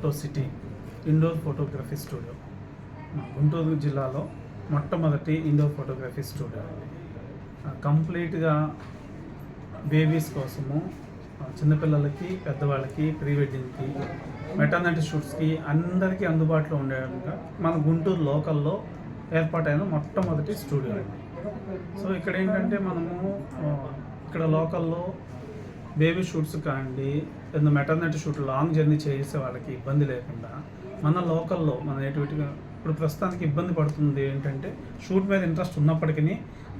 Photo city indoor photography studio. Guntur జిల్లాలో మొట్టమొదటి indoor photography studio. కంప్లీట్గా బేబీస్ కోసము చిన్నపిల్లలకి పెద్దవాళ్ళకి ప్రీ వెడ్డింగ్కి మెటర్నిటీ షూట్స్కి అందరికీ అందుబాటులో ఉండేవిధంగా మన గుంటూరు లోకల్లో ఏర్పాటైన మొట్టమొదటి స్టూడియో అండి. సో ఇక్కడ ఏంటంటే మనము ఇక్కడ లోకల్లో బేబీ షూట్స్ కానివ్వండి ఏదైనా మెటర్నిటీ షూట్ లాంగ్ జర్నీ చేసే వాళ్ళకి ఇబ్బంది లేకుండా మన లోకల్లో మన నేటివిటీగా ఇప్పుడు ప్రస్తుతానికి ఇబ్బంది పడుతుంది ఏంటంటే షూట్ మీద ఇంట్రెస్ట్ ఉన్నప్పటికీ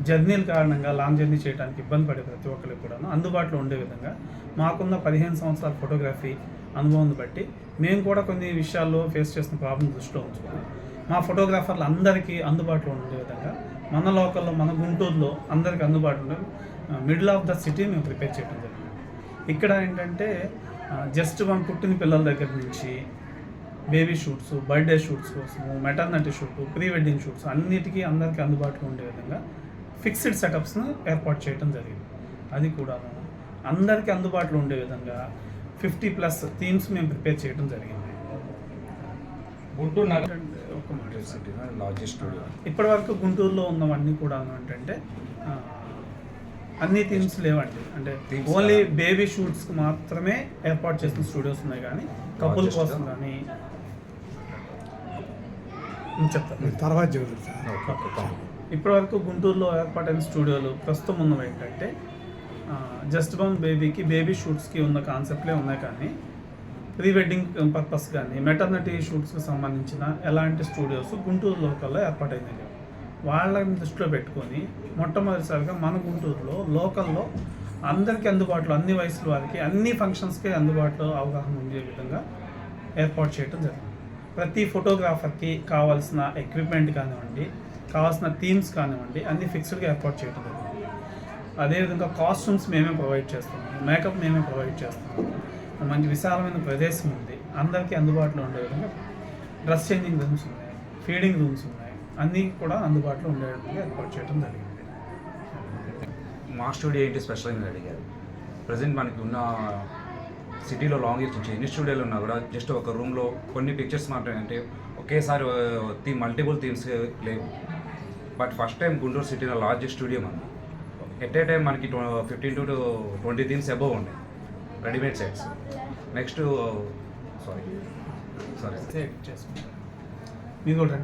జర్నీల కారణంగా లాంగ్ జర్నీ చేయడానికి ఇబ్బంది పడే ప్రతి ఒక్కరికి కూడా అందుబాటులో ఉండే విధంగా మాకున్న పదిహేను సంవత్సరాల ఫోటోగ్రఫీ అనుభవం బట్టి మేము కూడా కొన్ని విషయాల్లో ఫేస్ చేసిన ప్రాబ్లం దృష్టిలో ఉంచుకొని మా ఫోటోగ్రాఫర్లు అందరికీ అందుబాటులో ఉండే విధంగా మన లోకల్లో మన గుంటూరులో అందరికీ అందుబాటులో మిడిల్ ఆఫ్ ద సిటీ మేము ప్రిపేర్ చేయడం జరిగింది. ఇక్కడ ఏంటంటే జస్ట్ మనం పుట్టిన పిల్లల దగ్గర నుంచి బేబీ షూట్స్ బర్త్డే షూట్స్ కోసము maternity shoot pre wedding shoots అన్నిటికీ అందరికీ అందుబాటులో ఉండే విధంగా ఫిక్స్డ్ సెటప్స్ని ఏర్పాటు చేయడం జరిగింది. అది కూడా అందరికీ అందుబాటులో ఉండే విధంగా ఫిఫ్టీ ప్లస్ థీమ్స్ మేము ప్రిపేర్ చేయడం జరిగింది. గుంటూరు నగర ఒక మాట సిటీ లార్జెస్ట్ స్టూడియో? ఇప్పటి వరకు గుంటూరులో ఉన్నవన్నీ కూడా ఏంటంటే అన్ని థీమ్స్ లేవండి. అంటే ఓన్లీ? బేబీ షూట్స్కి మాత్రమే ఏర్పాటు చేసిన స్టూడియోస్ ఉన్నాయి కానీ కపుల్ కోసం? కానీ చెప్తాను తర్వాత ఇప్పటి వరకు గుంటూరులో ఏర్పాటైన స్టూడియోలు ప్రస్తుతం ఉన్నవి ఏంటంటే జస్ట్ బౌన్ బేబీకి బేబీ షూట్స్కి ఉన్న కాన్సెప్ట్లే ఉన్నాయి కానీ ప్రీ వెడ్డింగ్ పర్పస్ కానీ మెటర్నిటీ షూట్స్కి సంబంధించిన ఎలాంటి స్టూడియోస్ గుంటూరు లోకల్లో ఏర్పాటైంది? లేవు వాళ్ళని దృష్టిలో పెట్టుకొని మొట్టమొదటిసారిగా మన గుంటూరులో లోకల్లో అందరికీ అందుబాటులో అన్ని వయసుల వారికి అన్ని ఫంక్షన్స్కి అందుబాటులో అవగాహన ఉండే విధంగా ఏర్పాటు చేయడం జరిగింది. ప్రతి ఫోటోగ్రాఫర్కి కావాల్సిన ఎక్విప్మెంట్ కానివ్వండి కావాల్సిన థీమ్స్ కానివ్వండి అన్ని ఫిక్స్డ్గా ఏర్పాటు చేయడం జరిగింది. అదేవిధంగా కాస్ట్యూమ్స్ మేమే ప్రొవైడ్ చేస్తాం మేకప్ మేమే ప్రొవైడ్ చేస్తాం మంచి విశాలమైన ప్రదేశం ఉంది అందరికీ అందుబాటులో ఉండే విధంగా డ్రెస్ చేంజింగ్ రూమ్స్ ఉన్నాయి ఫీడింగ్ రూమ్స్ ఉన్నాయి అన్నీ కూడా అందుబాటులో ఉండే విధంగా ఏర్పాటు చేయడం జరిగింది. మా స్టూడియో ఏంటి స్పెషల్ అని అడిగారు? ప్రజెంట్ మనకి ఉన్న సిటీలో లాంగ్ ఇయర్స్ నుంచి ఎన్ని స్టూడియోలు ఉన్నా కూడా జస్ట్ ఒక రూమ్లో కొన్ని పిక్చర్స్ మాత్రమే అంటే ఒకేసారి థీమ్ మల్టిపుల్ థీమ్స్ లేవు. బట్ ఫస్ట్ టైం గుంటూరు సిటీలో లార్జెస్ట్ స్టూడియో మనది. ఎట్ ఏ టైం మనకి fifteen to twenty themes above ఉన్నాయి. Readymade sets next sorry sorry మీరు కూడా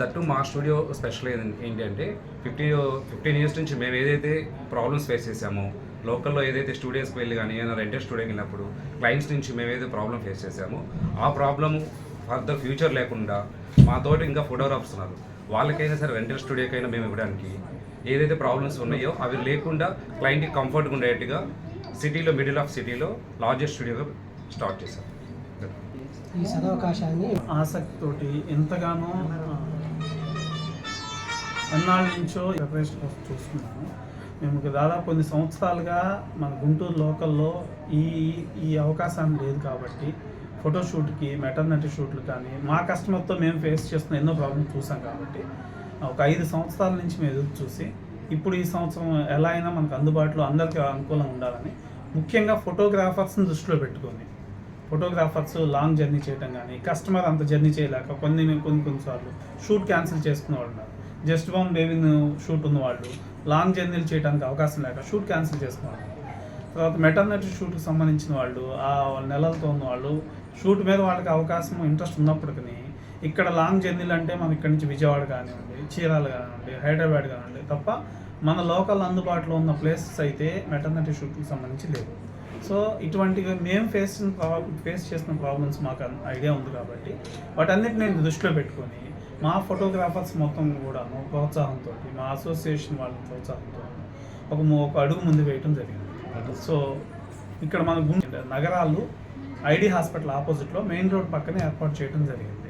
దట్టు మా స్టూడియో స్పెషల్ ఏంటి అంటే ఫిఫ్టీ ఫిఫ్టీన్ ఇయర్స్ నుంచి మేము ఏదైతే ప్రాబ్లమ్స్ ఫేస్ చేసామో లోకల్లో ఏదైతే స్టూడియోస్కి వెళ్ళి కానీ ఏదైనా రెంటెడ్ స్టూడియోకి వెళ్ళినప్పుడు క్లయింట్స్ నుంచి మేము ఏదైతే ప్రాబ్లం ఫేస్ చేసామో ఆ ప్రాబ్లమ్ ఫర్దర్ ఫ్యూచర్ లేకుండా మాతోటి ఇంకా ఫోటోగ్రాఫర్స్ ఉన్నారు. వాళ్ళకైనా సరే రెంటెడ్ స్టూడియోకైనా మేము ఇవ్వడానికి ఏదైతే ప్రాబ్లమ్స్ ఉన్నాయో అవి లేకుండా క్లయింట్కి కంఫర్ట్గా ఉండేట్టుగా సిటీలో మిడిల్ ఆఫ్ సిటీలో లార్జెస్ట్ స్టూడియోగా స్టార్ట్ చేశాం. ఈ సదవకాశాన్ని ఆసక్తితోటి ఎంతగానో ఎన్నాళ్ళ నుంచో ప్రిపరేషన్ కోసం చూస్తున్నాము. మేము దాదాపు కొన్ని సంవత్సరాలుగా మన గుంటూరు లోకల్లో ఈ ఈ అవకాశం లేదు కాబట్టి ఫోటోషూట్కి మెటర్నటీ షూట్లు కానీ మా కస్టమర్తో మేము ఫేస్ చేస్తున్న ఎన్నో ప్రాబ్లమ్స్ చూసాం కాబట్టి ఒక ఐదు సంవత్సరాల నుంచి మేము ఎదురు చూసి ఇప్పుడు ఈ సంవత్సరం ఎలా అయినా మనకు అందుబాటులో అందరికీ అనుకూలంగా ఉండాలని ముఖ్యంగా ఫోటోగ్రాఫర్స్ని దృష్టిలో పెట్టుకొని ఫోటోగ్రాఫర్స్ లాంగ్ జర్నీ చేయడం కానీ కస్టమర్ అంత జర్నీ చేయలేక కొన్ని కొన్ని కొన్నిసార్లు షూట్ క్యాన్సిల్ చేసుకున్న వాళ్ళు ఉన్నారు. జస్ట్ బోమ్ బేబీ షూట్ ఉన్న వాళ్ళు లాంగ్ జర్నీలు చేయడానికి అవకాశం లేక షూట్ క్యాన్సిల్ చేసుకున్నారు తర్వాత మెటర్నిటీ షూట్కి సంబంధించిన వాళ్ళు ఆ నెలలతో ఉన్న వాళ్ళు షూట్ మీద వాళ్ళకి అవకాశం ఇంట్రెస్ట్ ఉన్నప్పటికీ ఇక్కడ లాంగ్ జర్నీలు అంటే మనం ఇక్కడ నుంచి విజయవాడ కానివ్వండి చీరాలు కానివ్వండి హైదరాబాద్ కానివ్వండి తప్ప మన లోకల్ అందుబాటులో ఉన్న ప్లేసెస్ అయితే మెటర్నిటీ షూట్కి సంబంధించి లేవు. సో ఇటువంటివి మేము ఫేస్ ఫేస్ చేసిన ప్రాబ్లమ్స్ మాకు ఐడియా ఉంది కాబట్టి వాటన్నిటిని నేను దృష్టిలో పెట్టుకొని మా ఫోటోగ్రాఫర్స్ మొత్తం కూడాను ప్రోత్సాహంతో మా అసోసియేషన్ వాళ్ళ ప్రోత్సాహంతో ఒక ఒక అడుగు ముందు వేయటం జరిగింది. సో ఇక్కడ మన నగరాలు ఐడి హాస్పిటల్ ఆపోజిట్లో మెయిన్ రోడ్ పక్కనే ఏర్పాటు చేయడం జరిగింది.